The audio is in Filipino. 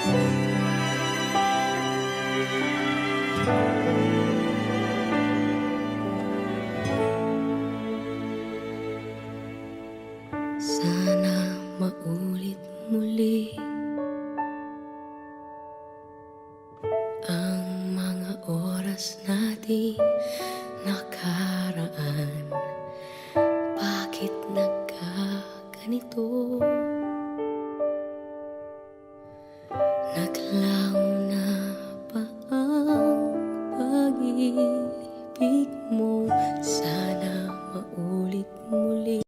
Sana maulit muli Ang mga oras natin nakaraan Bakit nagkaganito? Bakit nagkaganito? Naglaw na ang pag-ibig mo?